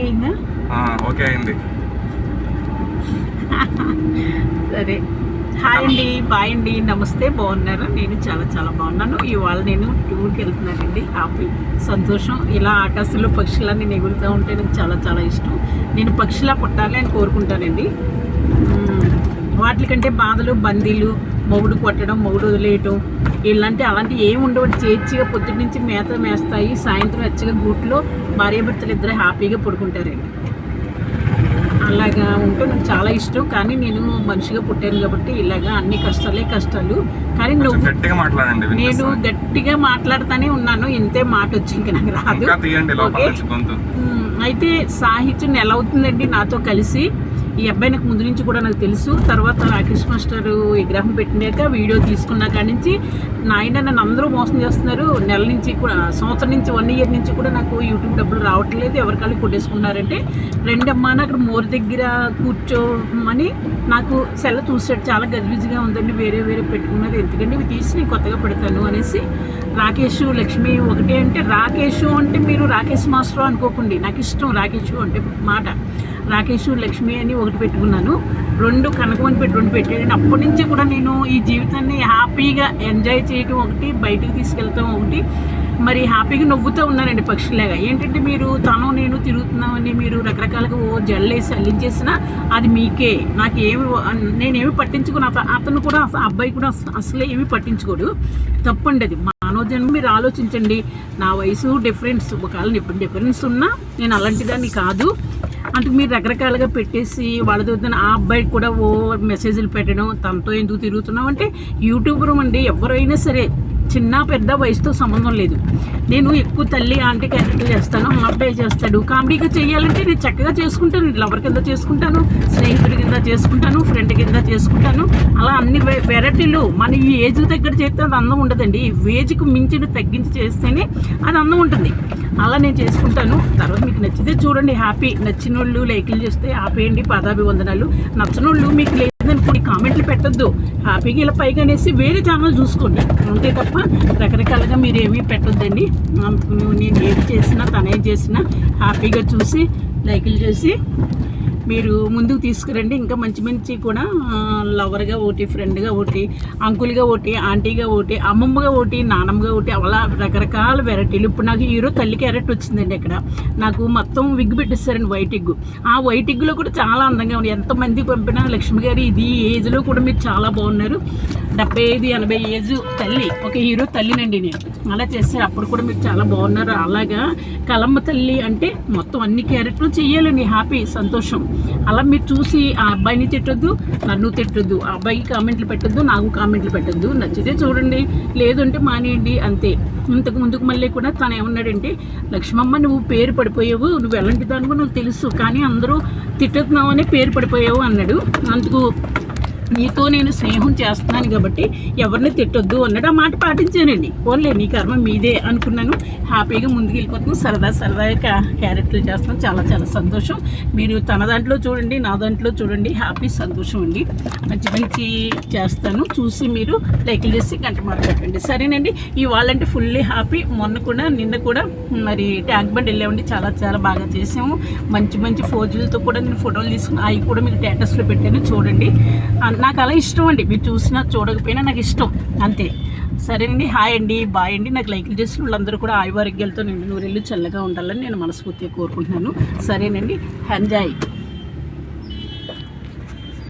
Okay అయిందా? సరే. Hi అండి బాయ్ అండి నమస్తే బాగున్నారా? నేను చాలా చాలా బాగున్నాను. ఇవాళ నేను టూర్కి వెళ్తున్నానండి. హ్యాపీ సంతోషం. ఇలా ఆకాశంలో పక్షులా నేను ఎగురుతూ ఉంటే నాకు చాలా చాలా ఇష్టం. నేను పక్షిలా పుట్టాలి అని కోరుకుంటానండి. వాటికంటే బాధలు బందీలు మొగుడు కొట్టడం మొగుడు వదిలేయటం ఇలాంటి అలాంటి ఏమి ఉండవు. చేర్చిగా పొద్దున్న నుంచి మేత మేస్తాయి. సాయంత్రం వచ్చగా గూట్లో భార్యాభర్తలు ఇద్దరు హ్యాపీగా పడుకుంటారండి. అలాగా ఉంటే నాకు చాలా ఇష్టం. కానీ నేను మనిషిగా పుట్టాను కాబట్టి ఇలాగా అన్ని కష్టాలే కష్టాలు. కానీ నువ్వు నేను. గట్టిగా మాట్లాడుతానే ఉన్నాను. ఇంతే మాట వచ్చి ఇంక నాకు రాదు. అయితే సాహిత్యం ఎలా అవుతుందండి నాతో కలిసి? ఈ అబ్బాయి నాకు ముందు నుంచి కూడా నాకు తెలుసు. తర్వాత రాకేష్ మాస్టర్ విగ్రహం పెట్టినాక వీడియో తీసుకున్న కాడి నుంచి నాయన నన్ను అందరూ మోసం చేస్తున్నారు. నెల నుంచి కూడా సంవత్సరం నుంచి వన్ ఇయర్ నుంచి కూడా నాకు యూట్యూబ్ డబ్బులు రావట్లేదు. ఎవరికాళ్ళు కొట్టేసుకున్నారంటే రెండమ్మా అక్కడ మోర్ దగ్గర కూర్చోమని నాకు సెల చూసాడు చాలా గజిబిజిగా ఉందండి. వేరే వేరే పెట్టుకున్నది. ఎందుకంటే ఇవి తీసి నేను కొత్తగా పెడతాను అనేసి రాకేష్ లక్ష్మి ఒకటే అంటే రాకేష్ అంటే మీరు రాకేష్ మాస్టర్ అనుకోకండి. నాకు ఇష్టం రాకేష్ అంటే మాట. రాకేష్ లక్ష్మి అని ఒకటి పెట్టుకున్నాను రెండు కనకమని పెట్టి రెండు పెట్టాను అప్పటి నుంచి కూడా నేను ఈ జీవితాన్ని హ్యాపీగా ఎంజాయ్ చేయటం ఒకటి బయటకు తీసుకెళ్తాం ఒకటి మరి హ్యాపీగా నవ్వుతూ ఉన్నానండి పక్షులాగా ఏంటంటే మీరు తను నేను తిరుగుతున్నామని మీరు రకరకాలుగా ఓ జల్లేసి అల్లించేసినా అది మీకే. నాకు ఏమి నేనేమి పట్టించుకుని. అతను కూడా అబ్బాయి కూడా అసలే ఏమి పట్టించుకోడు. తప్పండి అది మానవ జన్మ మీరు ఆలోచించండి. నా వయసు డిఫరెన్స్. ఒకవేళ డిఫరెన్స్ ఉన్నా నేను అలాంటిదాన్ని కాదు. అంటే మీరు రకరకాలుగా పెట్టేసి వాళ్ళ దగ్గర ఆ అబ్బాయికి కూడా ఓ మెసేజ్లు పెట్టడం తనతో ఎందుకు తిరుగుతున్నాం అంటే యూట్యూబర్ అండి ఎవరైనా సరే. చిన్న పెద్ద వయసుతో సంబంధం లేదు. నేను ఎక్కువ తల్లి ఆంటీ క్యారెక్టర్ చేస్తాను మా అబ్బాయి చేస్తాడు. కామెడీగా చేయాలంటే నేను చక్కగా చేసుకుంటాను. లవర్ కింద చేసుకుంటాను స్నేహితుడి కింద చేసుకుంటాను ఫ్రెండ్ కింద చేసుకుంటాను. అలా అన్ని వె- వెరైటీలు మన ఈ ఏజ్ దగ్గర చేస్తే అది అందం ఉండదండి. ఈ ఏజ్కి మించిన తగ్గించి చేస్తేనే అది అందం ఉంటుంది. అలా నేను చేసుకుంటాను. తర్వాత మీకు నచ్చితే చూడండి. హ్యాపీ నచ్చిన వాళ్ళు లైకులు చేస్తే ఆపేయండి. పాదాభివందనాలు. నచ్చని వాళ్ళు మీకు కామెంట్లు పెట్టొద్దు. హ్యాపీగా ఇలా పైగా అనేసి వేరే ఛానల్ చూసుకోండి. అంతే తప్ప రకరకాలుగా మీరు ఏమీ పెట్టొద్దండి. నేను ఏది చేసినా తను చేసినా హ్యాపీగా చూసి లైకులు చేసి మీరు ముందుకు తీసుకురండి. ఇంకా మంచి మంచి కూడా లవర్గా ఒకటి ఫ్రెండ్గా ఒకటి అంకుల్గా ఒకటి ఆంటీగా ఒకటి అమ్మమ్మగా ఒకటి నానమ్మగా ఒకటి అలా రకరకాల వెరైటీలు ఇప్పుడు నాకు హీరో తల్లి క్యారెట్ వచ్చిందండి ఇక్కడ. నాకు మొత్తం విగ్ పెట్టిస్తారండి వైట్ ఎగ్గు ఆ వైట్ ఎగ్గులో కూడా చాలా అందంగా ఉంది. ఎంతమంది పంపినా లక్ష్మి గారు ఇది ఏజ్లో కూడా మీరు చాలా బాగున్నారు. డెబ్బై ఐదు ఎనభై ఏజ్ తల్లి ఒక హీరో తల్లినండి నేను. అలా చేస్తారు అప్పుడు కూడా మీరు చాలా బాగున్నారు. అలాగా కలమ్మ తల్లి అంటే మొత్తం అన్ని క్యారెక్టర్లు చేయాలండి. హ్యాపీ సంతోషం. అలా మీరు చూసి ఆ అబ్బాయిని తిట్టొద్దు నన్ను తిట్టొద్దు. ఆ అబ్బాయికి కామెంట్లు పెట్టొద్దు నాకు కామెంట్లు పెట్టొద్దు. నచ్చితే చూడండి లేదంటే మానేయండి అంతే. ఇంతకు ముందుకు మళ్ళీ కూడా తను ఏమన్నాడంటే లక్ష్మమ్మ నువ్వు పేరు పడిపోయావు నువ్వు ఎలాంటి దానివో నాకు తెలుసు కానీ అందరూ తిట్టుతున్నావు అనే పేరు పడిపోయావు అన్నాడు. అందుకు నీతో నేను స్నేహం చేస్తున్నాను కాబట్టి ఎవరిని తిట్టొద్దు అన్నట్టు ఆ మాట పాటించానండి. ఓన్లే నీ కర్మ మీదే అనుకున్నాను. హ్యాపీగా ముందుకు వెళ్ళిపోతున్నాను సరదా సరదాగా క్యా- క్యారెక్టర్లు చేస్తున్నాం చాలా చాలా సంతోషం. మీరు తన దాంట్లో చూడండి నా దాంట్లో చూడండి. హ్యాపీ సంతోషం అండి. మంచి మంచి చేస్తాను. చూసి మీరు లైక్లు చేసి గంట మాట్లాడండి సరేనండి ఇవాళంటే ఫుల్లీ హ్యాపీ. మొన్న కూడా నిన్న కూడా మరి ట్యాంక్ బండ్ వెళ్ళామండి. చాలా చాలా బాగా చేసాము. మంచి మంచి ఫోజులతో కూడా నేను ఫోటోలు తీసుకుని అవి కూడా మీకు స్టేటస్లో పెట్టాను. చూడండి. నాకు అలా ఇష్టం అండి. మీరు చూసినా చూడకపోయినా నాకు ఇష్టం. అంతే. సరేనండి. హాయ్ అండి. బాయ్ అండి. నాకు లైక్లు చేసిన వాళ్ళందరూ కూడా ఆయువారోగ్యాలతో నిండు నూరెళ్ళు చల్లగా ఉండాలని నేను మనస్ఫూర్తిగా కోరుకుంటున్నాను. సరేనండి. ఎంజాయ్